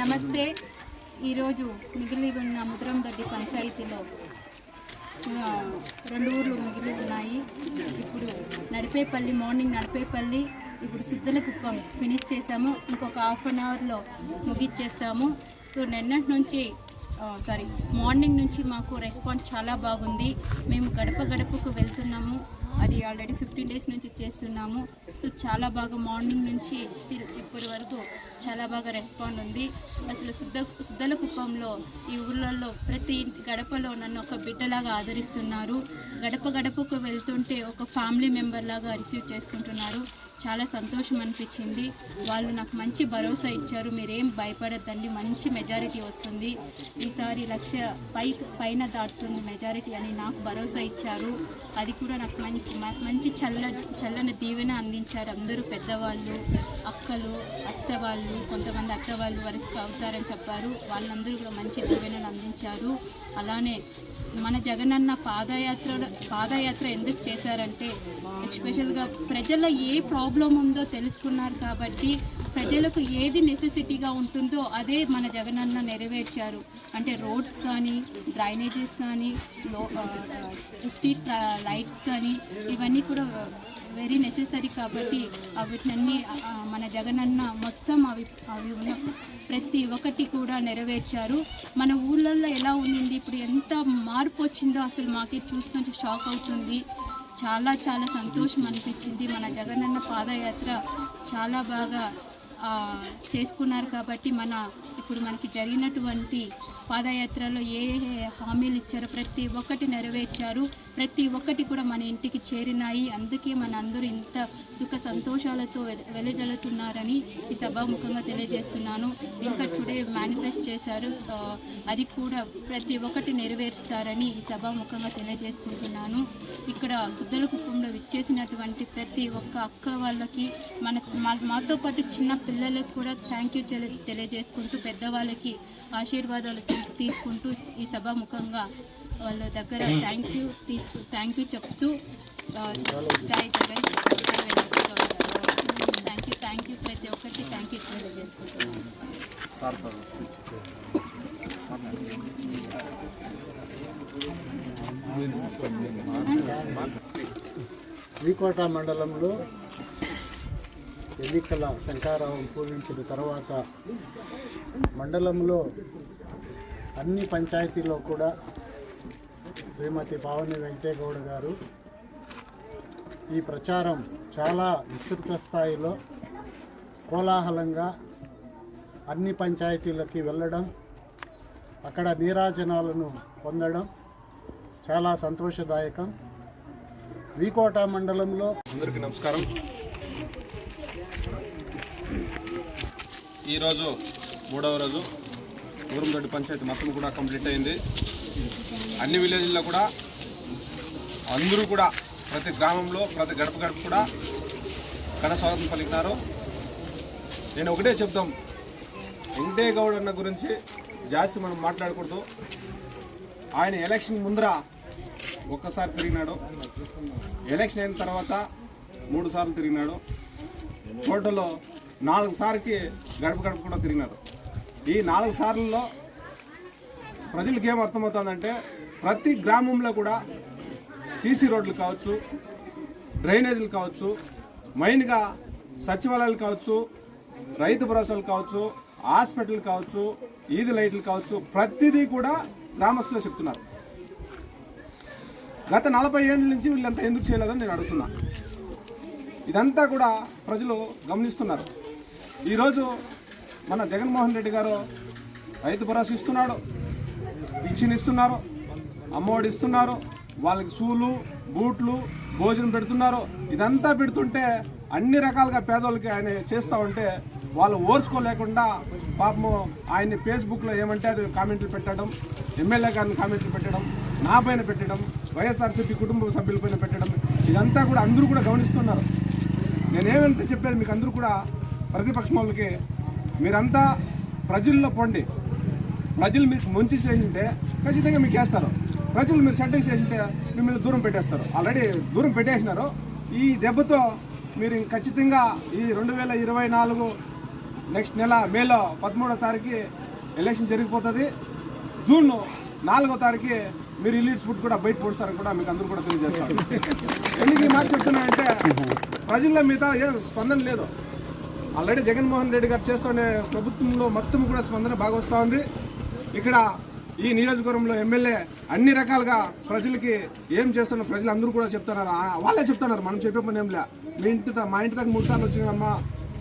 నమస్తే. ఈరోజు మిగిలి ఉన్న ముద్రందొడ్డి పంచాయతీలో రెండు ఊర్లు మిగిలి ఉన్నాయి ఇప్పుడు నడిపేపల్లి మార్నింగ్ నడిపేపల్లి ఇప్పుడు సుద్దల కుప్పం ఫినిష్ చేసాము ఇంకొక హాఫ్ అన్ అవర్లో ముగిచ్చేస్తాము. సో నిన్నటి నుంచి సారీ మార్నింగ్ నుంచి మాకు రెస్పాన్స్ చాలా బాగుంది. మేము గడప గడపకు వెళ్తున్నాము. అది ఆల్రెడీ ఫిఫ్టీన్ డేస్ నుంచి చేస్తున్నాము. సో చాలా బాగా మార్నింగ్ నుంచి స్టిల్ ఇప్పటి వరకు చాలా బాగా రెస్పాండ్ ఉంది. అసలు శుద్ధ శుద్ధల కుప్పంలో ఈ ఊర్లలో ప్రతి గడపలో నన్ను ఒక బిడ్డలాగా ఆదరిస్తున్నారు. గడప గడపకు వెళ్తుంటే ఒక ఫ్యామిలీ మెంబర్ లాగా రిసీవ్ చేసుకుంటున్నారు. చాలా సంతోషం అనిపించింది. వాళ్ళు నాకు మంచి భరోసా ఇచ్చారు. మీరేం భయపడద్దండి. మంచి మెజారిటీ వస్తుంది. ఈసారి లక్ష పై పైన దాటుతుంది మెజారిటీ అని నాకు భరోసా ఇచ్చారు. అది కూడా నాకు మంచి మ- మంచి చల్ల చల్లని దీవెన అందించారు. అందరూ పెద్దవాళ్ళు అక్కలు అత్త వాళ్ళు కొంతమంది అత్త వాళ్ళు వరుసగా అవుతారని చెప్పారు. వాళ్ళందరూ కూడా మంచి దీవెనలు అందించారు. అలానే మన జగనన్న పాదయాత్ర పాదయాత్ర ఎందుకు చేశారంటే ఎస్పెషల్గా ప్రజల్లో ఏ ప్రాబ్లం ఉందో తెలుసుకున్నారు కాబట్టి ప్రజలకు ఏది నెసెసిటీగా ఉంటుందో అదే మన జగనన్న నెరవేర్చారు. అంటే రోడ్స్ కానీ డ్రైనేజెస్ కానీ లో స్ట్రీట్ లైట్స్ కానీ ఇవన్నీ కూడా వెరీ నెసెసరీ కాబట్టి వీటినన్నీ మన జగనన్న మొత్తం అవి అవి ఉన్న ప్రతి ఒక్కటి కూడా నెరవేర్చారు. మన ఊళ్ళల్లో ఎలా ఉండింది ఇప్పుడు ఎంత మార్పు వచ్చిందో అసలు మాకే చూస్తుంటే షాక్ అవుతుంది. చాలా చాలా సంతోషం అనిపించింది. మన జగనన్న పాదయాత్ర చాలా బాగా చేసుకున్నారు కాబట్టి మన ఇప్పుడు మనకి జరిగినటువంటి పాదయాత్రలో ఏ ఏ హామీలు ఇచ్చారో ప్రతి ఒక్కటి నెరవేర్చారు. ప్రతి ఒక్కటి కూడా మన ఇంటికి చేరినాయి. అందుకే మన అందరూ ఇంత సుఖ సంతోషాలతో వెలజల్లుతున్నారని ఈ సభాముఖంగా తెలియజేస్తున్నాను. ఇంకా టుడే మేనిఫెస్ట్ చేశారు. అది కూడా ప్రతి ఒక్కటి నెరవేరుస్తారని ఈ సభాముఖంగా తెలియజేసుకుంటున్నాను. ఇక్కడ సుద్దల కుప్పంలో విచ్చేసినటువంటి ప్రతి ఒక్క అక్క వాళ్ళకి మన మా- మాతో పాటు చిన్న పిల్లలకు కూడా థ్యాంక్ యూ తెలియజేసుకుంటూ పెద్ద పెద్దవాళ్ళకి ఆశీర్వాదాలు తీసుకుంటూ ఈ సభాముఖంగా వాళ్ళ దగ్గర థ్యాంక్ యూ తీసుకు థ్యాంక్ యూ చెప్తూ థ్యాంక్ యూ థ్యాంక్ యూ ప్రతి ఒక్కరికి థ్యాంక్ యూ తెలియజేసుకుంటున్నాను శ్రీకోట మండలంలో ఎన్నికల శంకారావం పూరించిన తర్వాత మండలంలో అన్ని పంచాయతీల్లో కూడా శ్రీమతి పావని వెంకటేగౌడ గారు ఈ ప్రచారం చాలా విస్తృత స్థాయిలో కోలాహలంగా అన్ని పంచాయతీలకి వెళ్ళడం అక్కడ నీరాజనాలను పొందడం చాలా సంతోషదాయకం. వీకోట మండలంలో అందరికీ నమస్కారం. ఈరోజు మూడవ రోజు ఊరందొడ్డి పంచాయతీ మొత్తం కూడా కంప్లీట్ అయింది. అన్ని విలేజ్ల్లో కూడా అందరూ కూడా ప్రతి గ్రామంలో ప్రతి గడప గడప కూడా ఘన స్వాగతం పలికినారు. నేను ఒకటే చెప్తాం. వెంకటయ్య గౌడ్ అన్న గురించి జాస్తి మనం మాట్లాడకూడదు. ఆయన ఎలక్షన్ ముందర ఒక్కసారి తిరిగినాడు. ఎలక్షన్ అయిన తర్వాత మూడు సార్లు తిరిగినాడు. టోటల్లో నాలుగు సార్కి గడప గడప కూడా తిరిగినారు. ఈ నాలుగు సార్లలో ప్రజలకు ఏం అర్థమవుతుందంటే ప్రతి గ్రామంలో కూడా సీసీ రోడ్లు కావచ్చు డ్రైనేజీలు కావచ్చు మెయిన్గా సచివాలయాలు కావచ్చు రైతు భరోసాలు కావచ్చు హాస్పిటల్ కావచ్చు ఈది లైట్లు కావచ్చు ప్రతిదీ కూడా గ్రామస్తులే చెప్తున్నారు. గత నలభై ఏళ్ళ నుంచి వీళ్ళంతా ఎందుకు చేయలేదని నేను అడుగుతున్నా. ఇదంతా కూడా ప్రజలు గమనిస్తున్నారు. ఈరోజు మన జగన్మోహన్ రెడ్డి గారు రైతు భరోసా ఇస్తున్నాడు పింఛన్ ఇస్తున్నారు అమ్మఒడి ఇస్తున్నారు వాళ్ళకి షూలు బూట్లు భోజనం పెడుతున్నారు. ఇదంతా పెడుతుంటే అన్ని రకాలుగా పేదోళ్ళకి ఆయన చేస్తూ ఉంటే వాళ్ళు ఓర్చుకోలేకుండా పాపము ఆయన్ని ఫేస్బుక్లో ఏమంటే అది కామెంట్లు పెట్టడం ఎమ్మెల్యే గారిని కామెంట్లు పెట్టడం నా పైన పెట్టడం వైఎస్ఆర్సీపీ కుటుంబ సభ్యులపైన పెట్టడం ఇదంతా కూడా అందరూ కూడా గమనిస్తున్నారు. నేనేమంటే చెప్పేది మీకు అందరూ కూడా ప్రతిపక్షం వాళ్ళకి మీరంతా ప్రజల్లో పొండి. ప్రజలు మీకు మంచి చేసింటే ఖచ్చితంగా మీకు వేస్తారు ప్రజలు మీరు సెట్ చేసింటే మిమ్మల్ని దూరం పెట్టేస్తారు. ఆల్రెడీ దూరం పెట్టేసినారు. ఈ దెబ్బతో మీరు ఖచ్చితంగా ఈ రెండు వేల ఇరవై నాలుగు నెక్స్ట్ నెల మేలో పదమూడో తారీఖు ఎలక్షన్ జరిగిపోతుంది. జూన్ నాలుగో తారీఖు మీరు ఇల్లీడ్స్ ఫుడ్ కూడా బయట పొడుస్తారని కూడా మీకు అందరూ కూడా తెలియజేస్తారు. ఎందుకు ఈ మాట చెప్తున్నానంటే ప్రజల్లో మీద ఏం స్పందన లేదు. ఆల్రెడీ జగన్మోహన్ రెడ్డి గారు చేస్తున్న ప్రభుత్వంలో మొత్తం కూడా స్పందన బాగా వస్తూ ఉంది. ఇక్కడ ఈ నియోజకవర్గంలో ఎమ్మెల్యే అన్ని రకాలుగా ప్రజలకి ఏం చేస్తున్న ప్రజలు అందరూ కూడా చెప్తున్నారు. వాళ్ళే చెప్తున్నారు. మనం చెప్పే పని ఏం లే. మీ ఇంటి మా ఇంటి దాకా మూడు సార్లు వచ్చినారమ్మా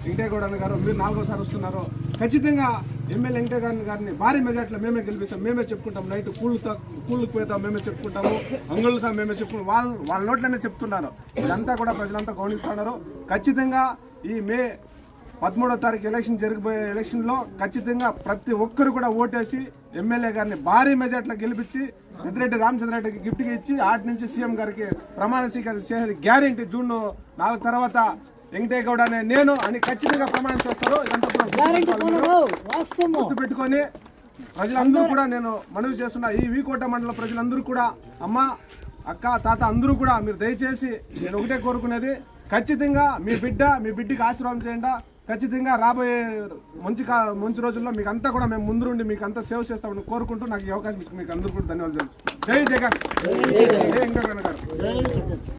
వెంకటేగౌడ గారు మీరు నాలుగోసారి వస్తున్నారు. ఖచ్చితంగా ఎమ్మెల్యే వెంకటేగౌడ గారిని భారీ మెజార్టీలో మేమే గెలిపిస్తాం. మేమే చెప్పుకుంటాం. నైట్ కూళ్ళుతో కూళ్ళకి పోతాం. మేమే చెప్పుకుంటాము. అంగుళ్ళతో మేమే చెప్పుకుంటాం. వాళ్ళు వాళ్ళ నోట్లనే చెప్తున్నారు. ఇదంతా కూడా ప్రజలంతా గౌనిస్తున్నారు ఖచ్చితంగా ఈ మే పదమూడో తారీఖు ఎలక్షన్ జరిగిపోయే ఎలక్షన్లో ఖచ్చితంగా ప్రతి ఒక్కరు కూడా ఓటేసి ఎమ్మెల్యే గారిని భారీ మెజార్టీలో గెలిపించి పెద్దిరెడ్డి రామచంద్రరెడ్డికి గిఫ్ట్గా ఇచ్చి ఆటి నుంచి సీఎం గారికి ప్రమాణ స్వీకారం చేసేది గ్యారెంటీ జూన్ నాలుగు తర్వాత వెంకటయ్య గౌడ అనే నేను అని ఖచ్చితంగా ప్రమాణం చేస్తారు. ఇదంతా కూడా. గుర్తుపెట్టుకొని ప్రజలందరూ కూడా నేను మనవి చేస్తున్నా ఈ వీకోట మండల ప్రజలందరూ కూడా అమ్మ అక్క తాత అందరూ కూడా మీరు దయచేసి నేను ఒకటే కోరుకునేది ఖచ్చితంగా మీ బిడ్డ మీ బిడ్డకి ఆశీర్వాదం చేయండి. ఖచ్చితంగా రాబోయే మంచి కా మంచి రోజుల్లో మీకు అంతా కూడా మేము ముందు మీకు అంతా సేవ చేస్తామని కోరుకుంటూ నాకు ఈ అవకాశం మీకు అందరూ కూడా ధన్యవాదాలు జై జగన్. జై వెంకటరమణ గారు.